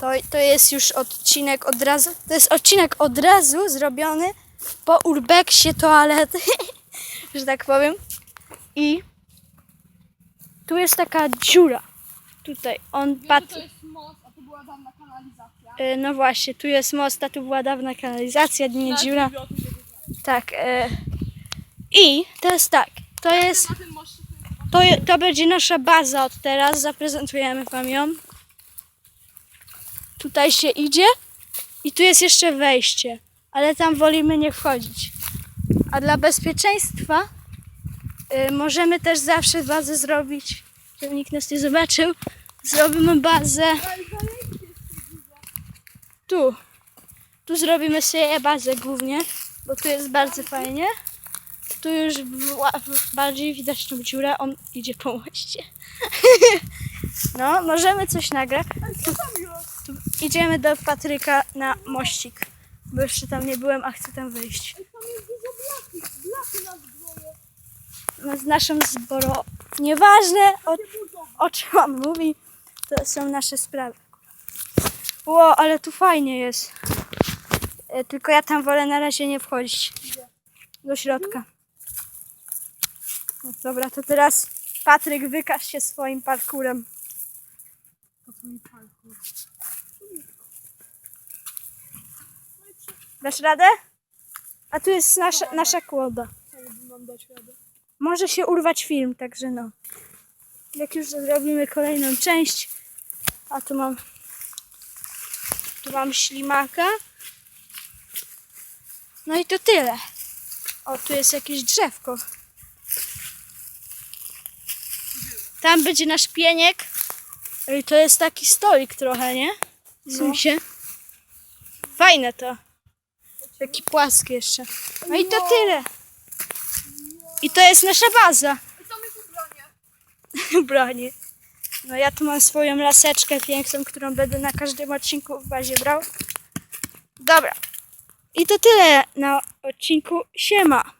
To, to jest już odcinek od razu. To jest odcinek od razu zrobiony po urbeksie toalety, że tak powiem. I tu jest taka dziura. Tutaj on patrzy. to jest most, a to była dawna kanalizacja. E, No właśnie, tu jest most, a tu była dawna kanalizacja, nie Na dziura. tym wiedziałem. Tak. E, I to jest tak. To jest. Na tym moście to jest To, je- to będzie nasza baza od teraz. Zaprezentujemy Wam ją. Tutaj się idzie i tu jest jeszcze wejście, ale tam wolimy nie wchodzić. A dla bezpieczeństwa y, możemy też zawsze bazę zrobić, żeby nikt nas nie zobaczył. Zrobimy bazę tu. Tu zrobimy sobie bazę głównie, bo tu jest bardzo fajnie. Tu już bardziej widać tą dziurę, on idzie po moście. No, możemy coś nagrać. Tu idziemy do Patryka na mościk, bo jeszcze tam nie byłem, a chcę tam wyjść. No, z naszą zboro... Nieważne, o, o czym on mówi, to są nasze sprawy. Ło, ale tu fajnie jest. E, Tylko ja tam wolę na razie nie wchodzić. Do środka. No, dobra, to teraz Patryk wykaż się swoim parkurem. Dasz radę? A tu jest nasza, nasza kłoda. Chciałbym mam dać radę. Może się urwać film, także no. Jak już zrobimy kolejną część, a tu mam tu mam ślimaka. No i to tyle. O, tu jest jakieś drzewko. Tam będzie nasz pieniek. I to jest taki stolik trochę, nie? Zsuń się. Fajne to. Taki płaski jeszcze. No i to tyle. I to jest nasza baza. I tam jest ubranie. broni. No ja tu mam swoją laseczkę piękną, którą będę na każdym odcinku w bazie brał. Dobra. I to tyle na odcinku. Siema.